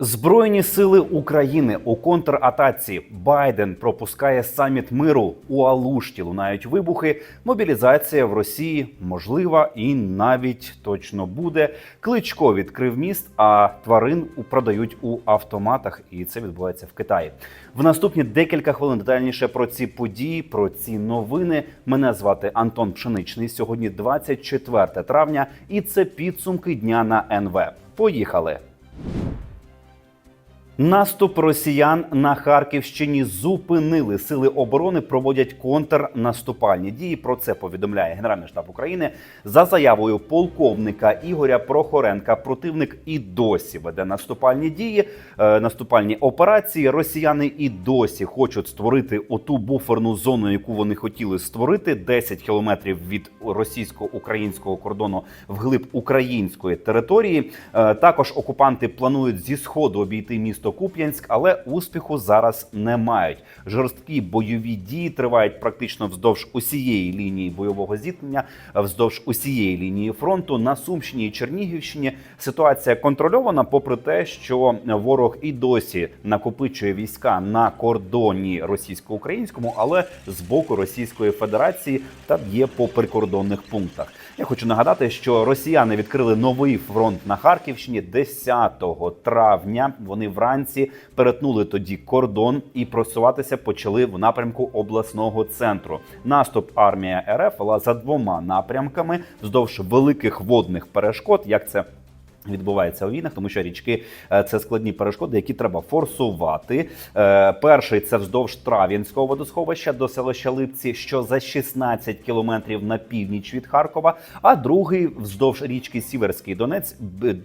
Збройні сили України у контратаці Байден пропускає саміт миру у Алушті. Лунають вибухи. Мобілізація в Росії можлива і навіть точно буде. Кличко відкрив міст, а тварин продають у автоматах, і це відбувається в Китаї. В наступні декілька хвилин детальніше про ці події, про ці новини. Мене звати Антон Пшеничний. Сьогодні 24 травня, і це підсумки дня на НВ. Поїхали. Наступ росіян на Харківщині зупинили. Сили оборони проводять контрнаступальні дії. Про це повідомляє Генеральний штаб України за заявою полковника Ігоря Прохоренка. Противник і досі веде наступальні дії, е, наступальні операції. Росіяни і досі хочуть створити оту буферну зону, яку вони хотіли створити 10 кілометрів від російсько-українського кордону вглиб української території. Е, Також окупанти планують зі сходу обійти місто Куп'янськ, але успіху зараз не мають. Жорсткі бойові дії тривають практично вздовж усієї лінії бойового зіткнення, вздовж усієї лінії фронту на Сумщині і Чернігівщині. Ситуація контрольована, попри те, що ворог і досі накопичує війська на кордоні російсько-українському, але з боку Російської Федерації та б'є по прикордонних пунктах. Я хочу нагадати, що росіяни відкрили новий фронт на Харківщині 10 травня. Вони вранці перетнули тоді кордон і просуватися почали в напрямку обласного центру. Наступ армія РФ вела за двома напрямками вздовж великих водних перешкод. Як це Відбувається у війнах, тому що річки е, це складні перешкоди, які треба форсувати. Е, Перший це вздовж Трав'янського водосховища до селища Липці, що за 16 кілометрів на північ від Харкова. А другий вздовж річки Сіверський Донець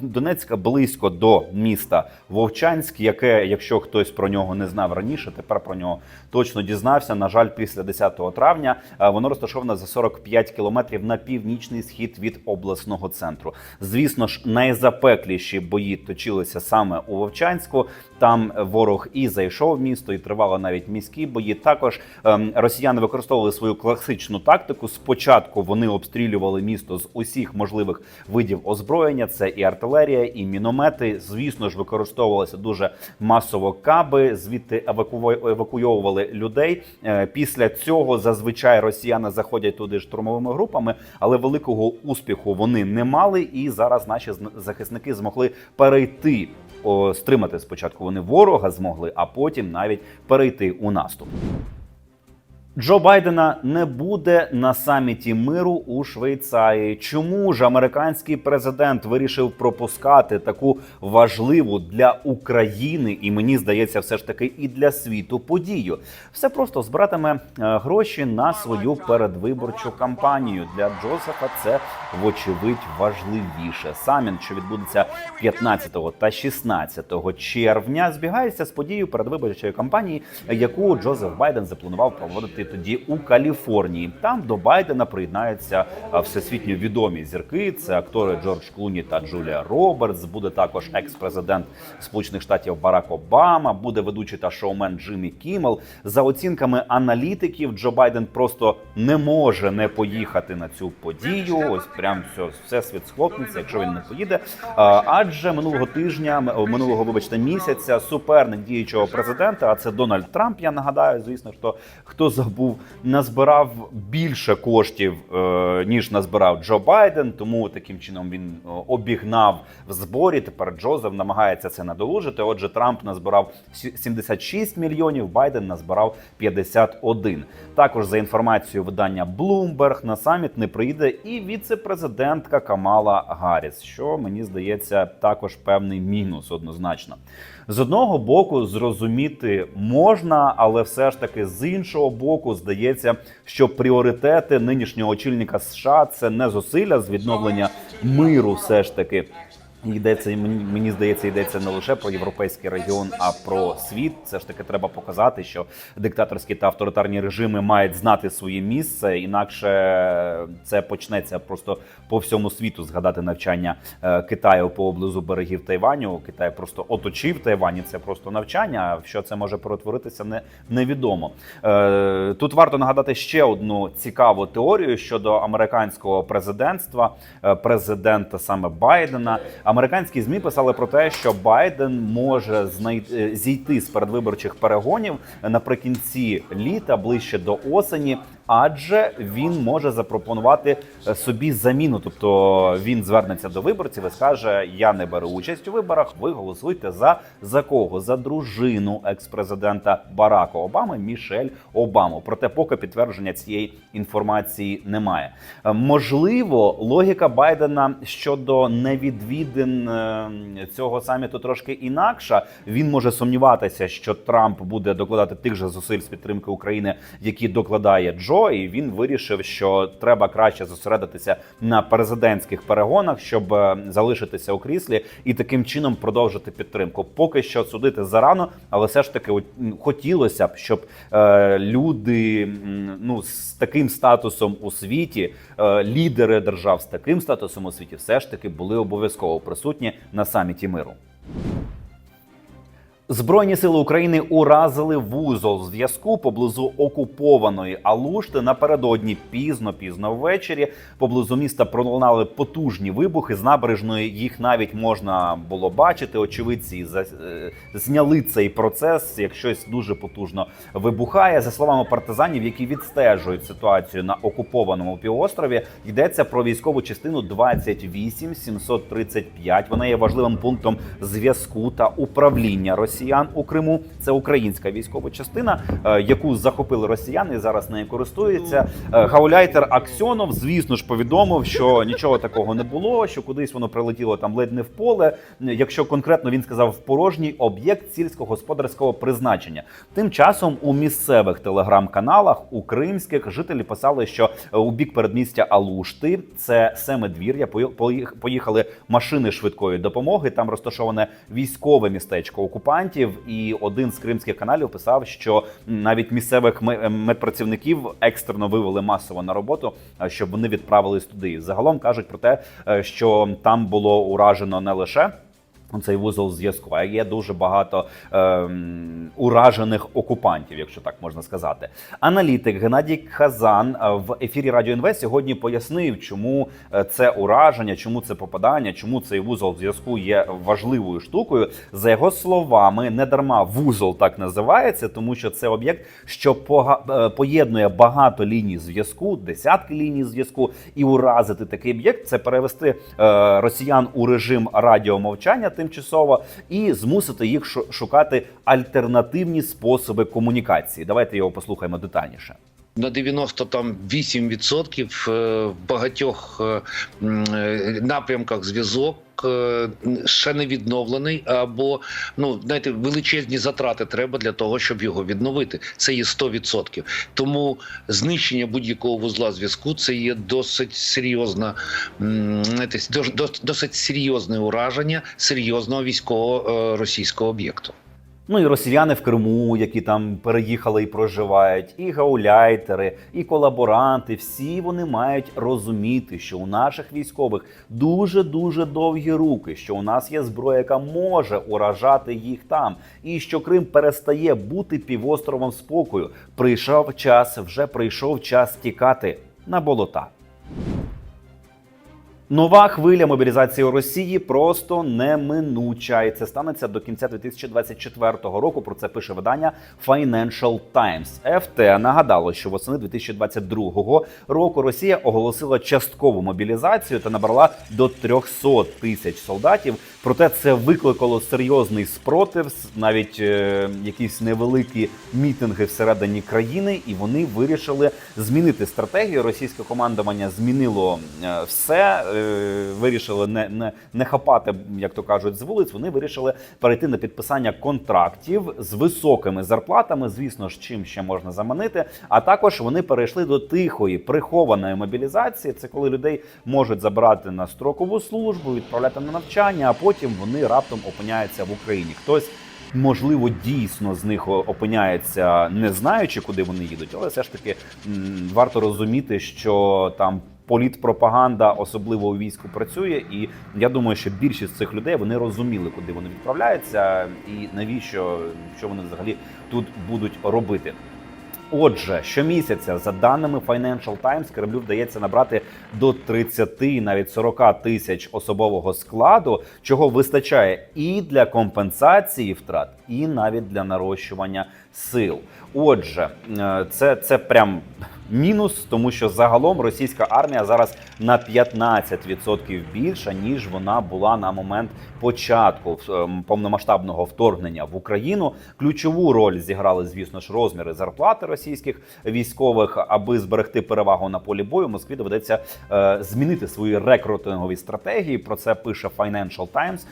Донецька близько до міста Вовчанськ, яке, якщо хтось про нього не знав раніше, тепер про нього точно дізнався. На жаль, після 10 травня е, воно розташоване за 45 кілометрів на північний схід від обласного центру. Звісно ж, найзапекліші бої точилися саме у Вовчанську. Там ворог і зайшов в місто, і тривали навіть міські бої. Також ем, росіяни використовували свою класичну тактику. Спочатку вони обстрілювали місто з усіх можливих видів озброєння. Це і артилерія, і міномети. Звісно ж, використовувалися дуже масово каби. Звідти еваку... евакуйовували людей. Е, Після цього зазвичай росіяни заходять туди штурмовими групами, але великого успіху вони не мали. І зараз наші зн- захисники змогли перейти. Стримати спочатку вони ворога змогли, а потім навіть перейти у наступ. Джо Байдена не буде на саміті миру у Швейцарії. Чому ж американський президент вирішив пропускати таку важливу для України і мені здається, все ж таки і для світу подію? Все просто збиратиме е, гроші на свою передвиборчу кампанію. Для Джозефа це вочевидь важливіше. Саміт, що відбудеться 15 та 16 червня, збігається з подією передвиборчої кампанії, яку Джозеф Байден запланував проводити тоді у Каліфорнії. Там до Байдена приєднаються всесвітньо відомі зірки. Це актори Джордж Клуні та Джулія Робертс. Буде також екс-президент Сполучених Штатів Барак Обама. Буде ведучий та шоумен Джиммі Кіммел. За оцінками аналітиків, Джо Байден просто не може не поїхати на цю подію. Ось прям все, все світ схлопнеться, якщо він не поїде. Адже минулого тижня, минулого, вибачте, місяця, суперник діючого президента, а це Дональд Трамп. Я нагадаю, звісно, що хто забув, назбирав більше коштів е, ніж назбирав Джо Байден. Тому таким чином він е, обігнав в зборі. Тепер Джозеф намагається це надолужити. Отже, Трамп назбирав сі- 76 мільйонів, Байден назбирав 51. Також за інформацією видання Bloomberg, на саміт не прийде і віце-президентка Камала Гарріс, що мені здається також певний мінус однозначно. З одного боку, зрозуміти можна, але все ж таки з іншого боку, здається, що пріоритети нинішнього очільника США це не зусилля з відновлення миру, все ж таки. Йдеться мені, здається, йдеться не лише про європейський регіон, а про світ. Все ж таки треба показати, що диктаторські та авторитарні режими мають знати своє місце, інакше це почнеться просто по всьому світу. Згадати навчання е, Китаю поблизу берегів Тайваню. Китай просто оточив Тайвань. і Це просто навчання. В що це може перетворитися, не невідомо. Е, Тут варто нагадати ще одну цікаву теорію щодо американського президентства, е, президента саме Байдена. Американські змі писали про те, що Байден може знайти зійти з передвиборчих перегонів наприкінці літа, ближче до осені. Адже він може запропонувати е, собі заміну, тобто він звернеться до виборців і скаже: Я не беру участь у виборах. Ви голосуйте за за кого? За дружину екс-президента Барака Обами Мішель Обаму. Проте, поки підтвердження цієї інформації немає. Е, Можливо, логіка Байдена щодо невідвідин е, цього саміту трошки інакша. Він може сумніватися, що Трамп буде докладати тих же зусиль з підтримки України, які докладає Джо. І він вирішив, що треба краще зосередитися на президентських перегонах, щоб е, залишитися у кріслі і таким чином продовжити підтримку. Поки що судити зарано, але все ж таки от, хотілося б, щоб е, люди ну з таким статусом у світі, е, лідери держав з таким статусом у світі, все ж таки були обов'язково присутні на саміті миру. Збройні сили України уразили вузол зв'язку поблизу окупованої Алушти. Напередодні пізно, пізно ввечері поблизу міста пролунали потужні вибухи. З набережної їх навіть можна було бачити. Очевидці е, зняли цей процес, як щось дуже потужно вибухає. За словами партизанів, які відстежують ситуацію на окупованому півострові, йдеться про військову частину 28 735. Вона є важливим пунктом зв'язку та управління росіян у Криму. Це українська військова частина, е, яку захопили росіяни і зараз нею користуються. Е, Гауляйтер Аксьонов, звісно ж, повідомив, що нічого такого не було, що кудись воно прилетіло там ледь не в поле. Якщо конкретно він сказав в порожній об'єкт сільськогосподарського призначення. Тим часом у місцевих телеграм-каналах у кримських жителі писали, що е, у бік передмістя Алушти це семидвір'я. пої- Поїхали машини швидкої допомоги. Там розташоване військове містечко окупантів. І один з кримських каналів писав, що навіть місцевих медпрацівників екстрено вивели масово на роботу, е, щоб вони відправились туди. Загалом кажуть про те, е, що там було уражено не лише. Цей вузол зв'язку, а є дуже багато ем, уражених окупантів, якщо так можна сказати. Аналітик Геннадій Хазан е, в ефірі Радіо НВ сьогодні пояснив, чому е, це ураження, чому це попадання, чому цей вузол зв'язку є важливою штукою. За його словами, не дарма вузол так називається, тому що це об'єкт, що е, поєднує багато ліній зв'язку, десятки ліній зв'язку, і уразити такий об'єкт це перевести е, росіян у режим радіомовчання тимчасово і змусити їх шу- шукати альтернативні способи комунікації. Давайте його послухаємо детальніше. На 98% е, в багатьох е, е, напрямках зв'язок. Ще не відновлений, або ну знаєте, величезні затрати треба для того, щоб його відновити. Це є 100%. Тому знищення будь-якого вузла зв'язку це є досить серйозна, знаєте, дос- дос- досить серйозне ураження серйозного військового російського об'єкту. Ну і росіяни в Криму, які там переїхали і проживають, і гауляйтери, і колаборанти. Всі вони мають розуміти, що у наших військових дуже дуже довгі руки, що у нас є зброя, яка може уражати їх там, і що Крим перестає бути півостровом спокою. Прийшов час, вже прийшов час тікати на болота. Нова хвиля мобілізації у Росії просто неминуча, і це станеться до кінця 2024 року. Про це пише видання Financial Times. ФТ нагадало, що восени 2022 року Росія оголосила часткову мобілізацію та набрала до 300 тисяч солдатів. Проте це викликало серйозний спротив, навіть е, якісь невеликі мітинги всередині країни, і вони вирішили змінити стратегію. Російське командування змінило е, все. е, Вирішили не, не, не хапати, як то кажуть, з вулиць. Вони вирішили перейти на підписання контрактів з високими зарплатами. Звісно ж, чим ще можна заманити. А також вони перейшли до тихої прихованої мобілізації. Це коли людей можуть забрати на строкову службу, відправляти на навчання, а потім вони раптом опиняються в Україні. Хтось можливо, дійсно з них опиняється, не знаючи, куди вони їдуть, але все ж таки варто розуміти, що там. Політпропаганда, особливо у війську, працює, і я думаю, що більшість цих людей вони розуміли, куди вони відправляються, і навіщо що вони взагалі тут будуть робити. Отже, щомісяця, за даними Financial Times, Кремлю вдається набрати до 30, навіть 40 тисяч особового складу, чого вистачає і для компенсації втрат, і навіть для нарощування сил. Отже, е, це, це прям мінус, тому що загалом російська армія зараз на 15% більша, ніж вона була на момент початку ем, повномасштабного вторгнення в Україну. Ключову роль зіграли, звісно ж, розміри зарплати російських військових, аби зберегти перевагу на полі бою. Москві доведеться е, змінити свої рекрутингові стратегії. Про це пише Financial Times.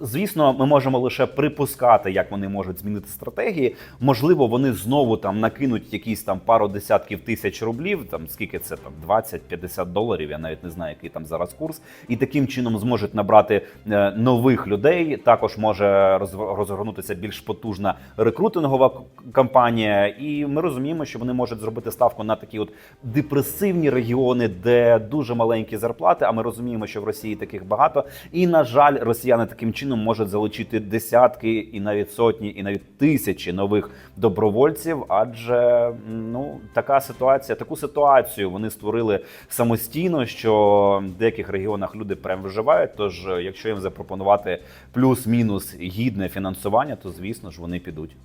Звісно, ми можемо лише припускати, як вони можуть змінити стратегії. Можливо, вони знову там накинуть якісь там пару десятків тисяч рублів. Там скільки це там 20-50 доларів. Я навіть не знаю, який там зараз курс, і таким чином зможуть набрати е, нових людей. Також може розгорнутися більш потужна рекрутингова кампанія. І ми розуміємо, що вони можуть зробити ставку на такі от депресивні регіони, де дуже маленькі зарплати. А ми розуміємо, що в Росії таких багато. І на жаль, росіяни таким чином можуть залучити десятки і навіть сотні, і навіть тисячі нових добровольців. Адже ну така ситуація, таку ситуацію вони створили самостійно, що в деяких регіонах люди прям виживають. Тож, якщо їм запропонувати плюс-мінус гідне фінансування, то звісно ж вони підуть.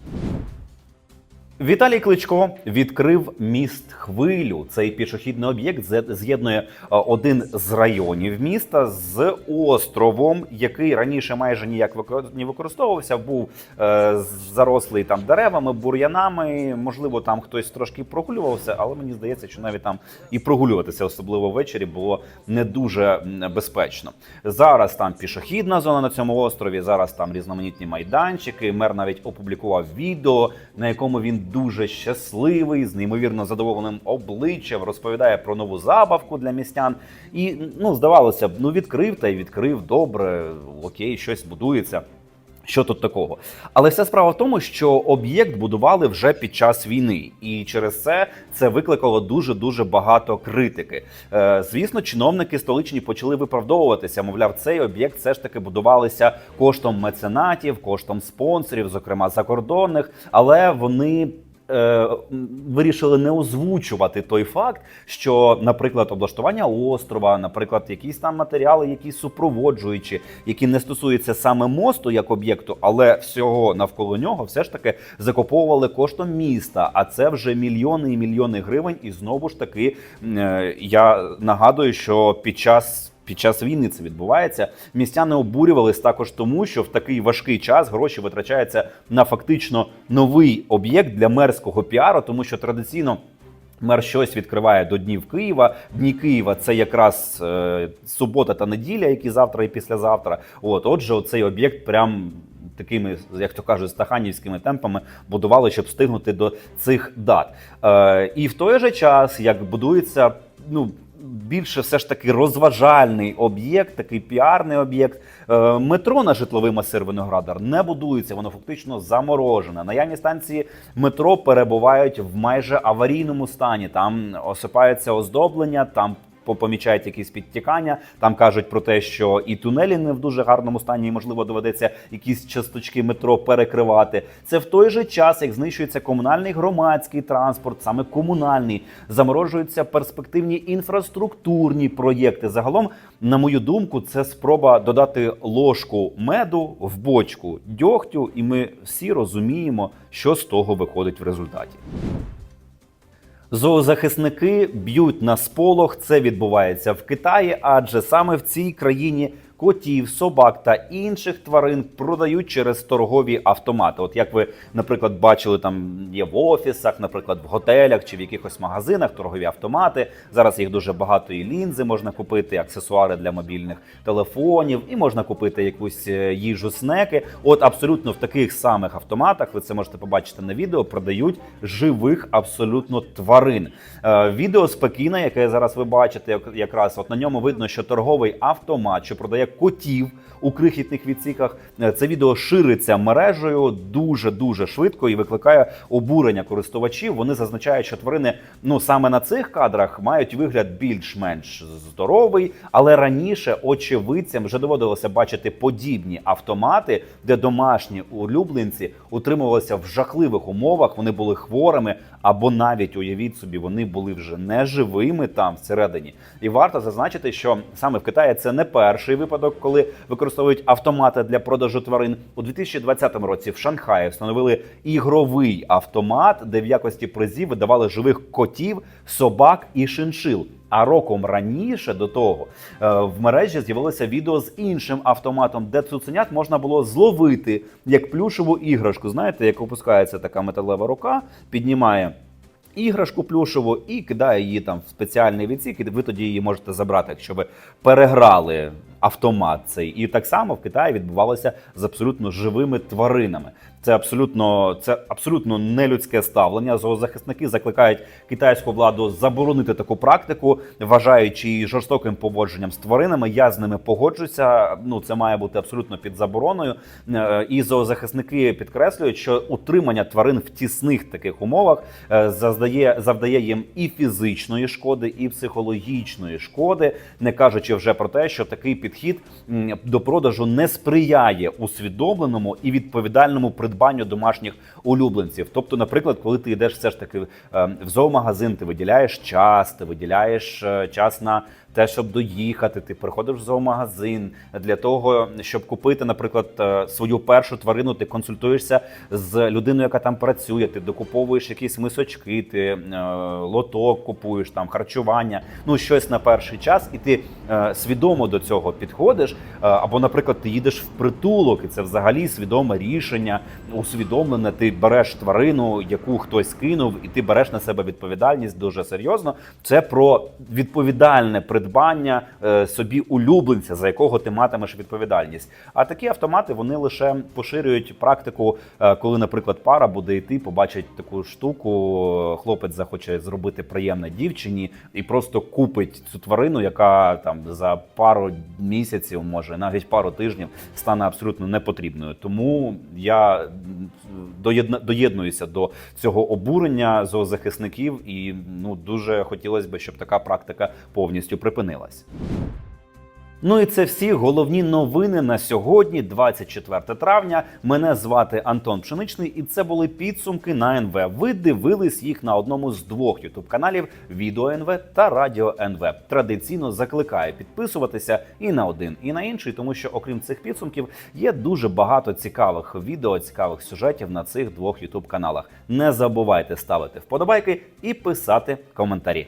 Віталій Кличко відкрив міст хвилю. Цей пішохідний об'єкт з'єднує е, один з районів міста з островом, який раніше майже ніяк не використовувався. Був е, зарослий там деревами, бур'янами. Можливо, там хтось трошки прогулювався, але мені здається, що навіть там і прогулюватися, особливо ввечері, було не дуже безпечно. Зараз там пішохідна зона на цьому острові. Зараз там різноманітні майданчики. Мер навіть опублікував відео, на якому він дуже щасливий, з неймовірно задоволеним обличчям, розповідає про нову забавку для містян. І ну здавалося б, ну відкрив та й відкрив. Добре, окей, щось будується. Що тут такого? Але вся справа в тому, що об'єкт будували вже під час війни, і через це це викликало дуже дуже багато критики. Е, звісно, чиновники столичні почали виправдовуватися. Мовляв, цей об'єкт все ж таки будувалися коштом меценатів, коштом спонсорів, зокрема закордонних, але вони. Е, Вирішили не озвучувати той факт, що, наприклад, облаштування острова, наприклад, якісь там матеріали, які супроводжуючі, які не стосуються саме мосту як об'єкту, але всього навколо нього, все ж таки закуповували коштом міста. А це вже мільйони і мільйони гривень. І знову ж таки, е, я нагадую, що під час. Під час війни це відбувається. Містяни обурювались також тому, що в такий важкий час гроші витрачаються на фактично новий об'єкт для мерського піару, тому що традиційно. Мер щось відкриває до днів Києва. Дні Києва це якраз е, субота та неділя, які завтра і післязавтра. От, отже, оцей об'єкт прям такими, як то кажуть, стаханівськими темпами будували, щоб встигнути до цих дат. Е, і в той же час, як будується, ну. Більше все ж таки розважальний об'єкт, такий піарний об'єкт. Е, Метро на житловий масир Виноградар не будується, воно фактично заморожене. Наявні станції метро перебувають в майже аварійному стані. Там осипається оздоблення, там помічають якісь підтікання. Там кажуть про те, що і тунелі не в дуже гарному стані, і можливо доведеться якісь часточки метро перекривати. Це в той же час, як знищується комунальний громадський транспорт, саме комунальний, заморожуються перспективні інфраструктурні проєкти. Загалом, на мою думку, це спроба додати ложку меду в бочку дьогтю, і ми всі розуміємо, що з того виходить в результаті. Зоозахисники б'ють на сполох. Це відбувається в Китаї, адже саме в цій країні котів, собак та інших тварин продають через торгові автомати. От як ви, наприклад, бачили, там є в офісах, наприклад, в готелях чи в якихось магазинах торгові автомати. Зараз їх дуже багато і лінзи можна купити, аксесуари для мобільних телефонів, і можна купити якусь е, їжу, снеки. От абсолютно в таких самих автоматах, ви це можете побачити на відео, продають живих абсолютно тварин. Е, відео з Пекіна, яке зараз ви бачите, якраз от на ньому видно, що торговий автомат, що продає котів у крихітних відсіках. Е, Це відео шириться мережею дуже дуже швидко і викликає обурення користувачів. Вони зазначають, що тварини ну саме на цих кадрах мають вигляд більш-менш здоровий, але раніше очевидцям вже доводилося бачити подібні автомати, де домашні улюбленці утримувалися в жахливих умовах. Вони були хворими, або навіть уявіть собі, вони були вже неживими там всередині. І варто зазначити, що саме в Китаї це не перший випадок, коли використовують автомати для продажу тварин. У 2020 році в Шанхаї встановили ігровий автомат, де в якості призів видавали живих котів, собак і шиншил. А роком раніше до того е, в мережі з'явилося відео з іншим автоматом, де цуценят можна було зловити як плюшеву іграшку. Знаєте, як опускається така металева рука, піднімає іграшку плюшеву і кидає її там в спеціальний відсік, і ви тоді її можете забрати, якщо ви переграли автомат цей. І так само в Китаї відбувалося з абсолютно живими тваринами. Це абсолютно це абсолютно нелюдське ставлення. Зоозахисники закликають китайську владу заборонити таку практику, вважаючи її жорстоким поводженням з тваринами. Я з ними погоджуся. Ну це має бути абсолютно під забороною. Е, І зоозахисники підкреслюють, що утримання тварин в тісних таких умовах е, завдає завдає їм і фізичної шкоди, і психологічної шкоди, не кажучи вже про те, що такий підхід до продажу не сприяє усвідомленому і відповідальному придбанню домашніх улюбленців. Тобто, наприклад, коли ти йдеш все ж таки е, в зоомагазин, ти виділяєш час, ти виділяєш е, час на те, щоб доїхати, ти приходиш в зоомагазин для того, щоб купити, наприклад, е, свою першу тварину. Ти консультуєшся з людиною, яка там працює. Ти докуповуєш якісь мисочки, ти е, лоток купуєш там харчування, ну щось на перший час, і ти е, свідомо до цього підходиш. Або, наприклад, ти їдеш в притулок, і це взагалі свідоме рішення, усвідомлене. Ти береш тварину, яку хтось кинув, і ти береш на себе відповідальність дуже серйозно. Це про відповідальне придбання е, собі улюбленця, за якого ти матимеш відповідальність. А такі автомати вони лише поширюють практику, е, коли, наприклад, пара буде йти, побачить таку штуку. Хлопець захоче зробити приємне дівчині і просто купить цю тварину, яка там за пару місяців, може навіть пару тижнів, стане абсолютно непотрібною. Тому я доєднуюся до цього обурення зоозахисників, і ну дуже хотілося б, щоб така практика повністю припинилась. Ну і це всі головні новини на сьогодні, 24 травня. Мене звати Антон Пшеничний, і це були підсумки на НВ. Ви дивились їх на одному з двох ютуб каналів Відео НВ та Радіо НВ. Традиційно закликаю підписуватися і на один, і на інший, тому що окрім цих підсумків є дуже багато цікавих відео, цікавих сюжетів на цих двох ютуб каналах. Не забувайте ставити вподобайки і писати коментарі.